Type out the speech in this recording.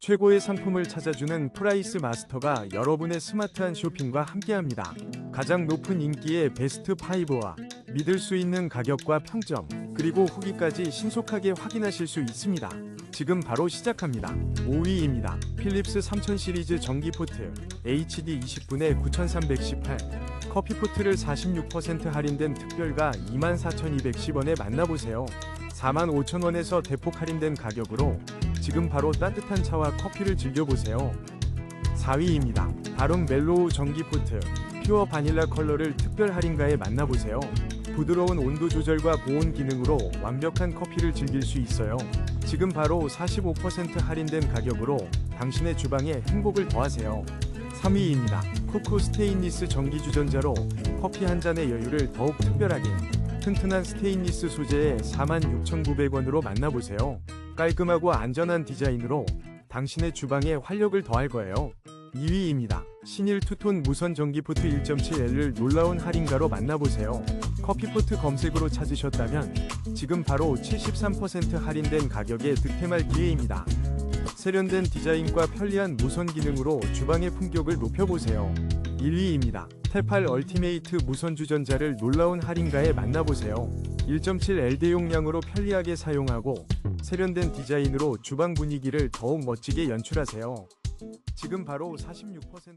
최고의 상품을 찾아주는 프라이스 마스터가 여러분의 스마트한 쇼핑과 함께합니다. 가장 높은 인기의 베스트 5와 믿을 수 있는 가격과 평점, 그리고 후기까지 신속하게 확인하실 수 있습니다. 지금 바로 시작합니다. 5위입니다. 필립스 3000 시리즈 전기포트 HD 20분에 9318 커피포트를 46% 할인된 특별가 24,210원에 만나보세요. 45,000원에서 대폭 할인된 가격으로 지금 바로 따뜻한 차와 커피를 즐겨보세요. 4위입니다. 다rum 멜로우 전기포트 퓨어 바닐라 컬러를 특별 할인가에 만나보세요. 부드러운 온도 조절과 보온 기능으로 완벽한 커피를 즐길 수 있어요. 지금 바로 45% 할인된 가격으로 당신의 주방에 행복을 더하세요. 3위입니다. 코코 스테인리스 전기 주전자로 커피 한 잔의 여유를 더욱 특별하게 튼튼한 스테인리스 소재의 46,900원으로 만나보세요. 깔끔하고 안전한 디자인으로 당신의 주방에 활력을 더할 거예요. 2위입니다. 신일 투톤 무선 전기포트 1.7L을 놀라운 할인가로 만나보세요. 커피포트 검색으로 찾으셨다면 지금 바로 73% 할인된 가격에 득템할 기회입니다. 세련된 디자인과 편리한 무선 기능으로 주방의 품격을 높여보세요. 1위입니다. 테팔 얼티메이트 무선 주전자를 놀라운 할인가에 만나보세요. 1.7L 대용량으로 편리하게 사용하고 세련된 디자인으로 주방 분위기를 더욱 멋지게 연출하세요. 지금 바로 46%